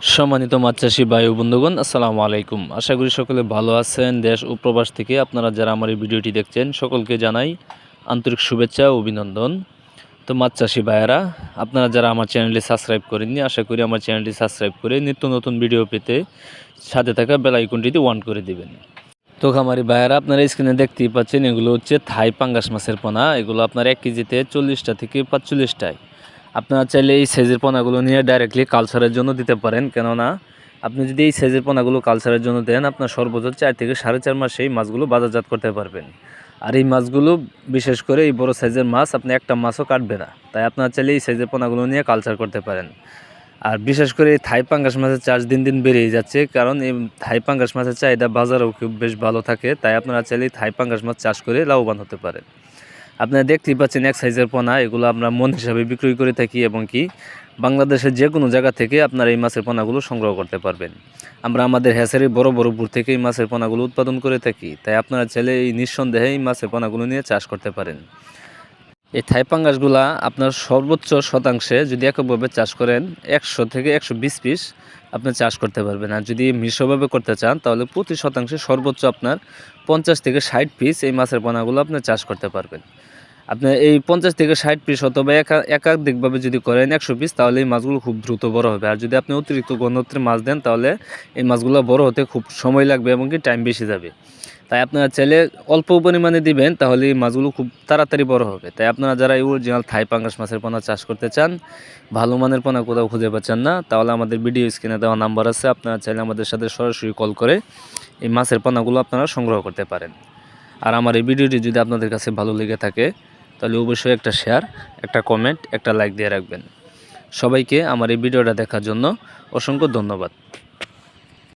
সম্মানিত মাছ চাষি বায়ু বন্ধুগণ, আসসালামু আলাইকুম। আশা করি সকলে ভালো আছেন, দেশ ও প্রবাস থেকে আপনারা যারা আমার এই ভিডিওটি দেখছেন, সকলকে জানাই আন্তরিক শুভেচ্ছা ও অভিনন্দন। তো মাছ চাষি ভাইয়েরা, আপনারা যারা আমার চ্যানেলটি সাবস্ক্রাইব করেননি, আশা করি আমার চ্যানেলটি সাবস্ক্রাইব করে নিত্য নতুন ভিডিও পেতে সাথে থাকা বেল আইকনটিতে ওয়ান করে দিবেন। তো খামারি ভাইয়েরা, আপনারা স্ক্রিনে দেখতেই পাচ্ছেন, এগুলো হচ্ছে থাই পাঙ্গাস মাছের পোনা। এগুলো আপনার এক কেজিতে চল্লিশটা থেকে পাঁচচল্লিশটায়। আপনারা চাইলে এই সাইজের পোনাগুলো নিয়ে ডাইরেক্টলি কালচারের জন্য দিতে পারেন। কেননা আপনি যদি এই সাইজের পোনাগুলো কালচারের জন্য দেন, আপনার সর্বোচ্চ চার থেকে সাড়ে চার মাসে এই মাছগুলো বাজারজাত করতে পারবেন। আর এই মাছগুলো, বিশেষ করে এই বড় সাইজের মাছ, আপনি একটা মাছও কাটবে না। তাই আপনারা চাইলে এই সাইজের পোনাগুলো নিয়ে কালচার করতে পারেন। আর বিশেষ করে এই থাই পাঙ্গাস মাছের চাষ দিন দিন বেড়েই যাচ্ছে, কারণ এই থাই পাঙ্গাস মাছের চাহিদা বাজারেও খুব বেশ ভালো থাকে। তাই আপনারা চাইলে থাই পাঙ্গাস মাছ চাষ করে লাভবান হতে পারেন। আপনারা দেখতেই পাচ্ছেন এক সাইজের পোনা, এগুলো আমরা মন হিসাবে বিক্রয় করে থাকি এবং কি বাংলাদেশের যে কোনো জায়গা থেকে আপনারা এই মাছের পোনাগুলো সংগ্রহ করতে পারবেন। আমরা আমাদের হ্যাসারি বড় বড় বুর থেকে এই মাছের পোনাগুলো উৎপাদন করে থাকি, তাই আপনারা চাইলে এই নিঃসন্দেহে এই মাছের পোনাগুলো নিয়ে চাষ করতে পারেন। এই থাই পাঙ্গাসগুলা আপনার সর্বোচ্চ শতাংশে যদি এককভাবে চাষ করেন, একশো থেকে একশো বিশ পিস আপনি চাষ করতে পারবেন। আর যদি মিশ্রভাবে করতে চান, তাহলে প্রতি শতাংশে সর্বোচ্চ আপনার পঞ্চাশ থেকে ষাট পিস এই মাছের পোনাগুলো আপনি চাষ করতে পারবেন। আপনি এই পঞ্চাশ থেকে ষাট পিস অথবা একা একাধিকভাবে যদি করেন একশো পিস তাহলে এই মাছগুলো খুব দ্রুত বড় হবে। আর যদি আপনি অতিরিক্ত ঘনত্বের মাছ দেন, তাহলে এই মাছগুলো বড় হতে খুব সময় লাগবে এবং কি টাইম বেশি যাবে। তাই আপনারা চাইলে অল্প পরিমাণে দিবেন, তাহলে এই মাছগুলো খুব তাড়াতাড়ি বড় হবে। তাই আপনারা যারা এই অরিজিনাল থাই পাঙ্গাস মাছের পোনা চাষ করতে চান, ভালো মানের পোনা কোথাও খুঁজে পাচ্ছেন না, তাহলে আমাদের ভিডিও স্ক্রিনে দেওয়া নাম্বার আছে, আপনারা চাইলে আমাদের সাথে সরাসরি কল করে এই মাছের পোনাগুলো আপনারা সংগ্রহ করতে পারেন। আর আমার এই ভিডিওটি যদি আপনাদের কাছে ভালো লেগে থাকে তাহলে অবশ্যই একটা শেয়ার একটা কমেন্ট একটা লাইক দিয়ে রাখবেন। সবাইকে আমার এই ভিডিওটা দেখার জন্য অসংখ্য ধন্যবাদ।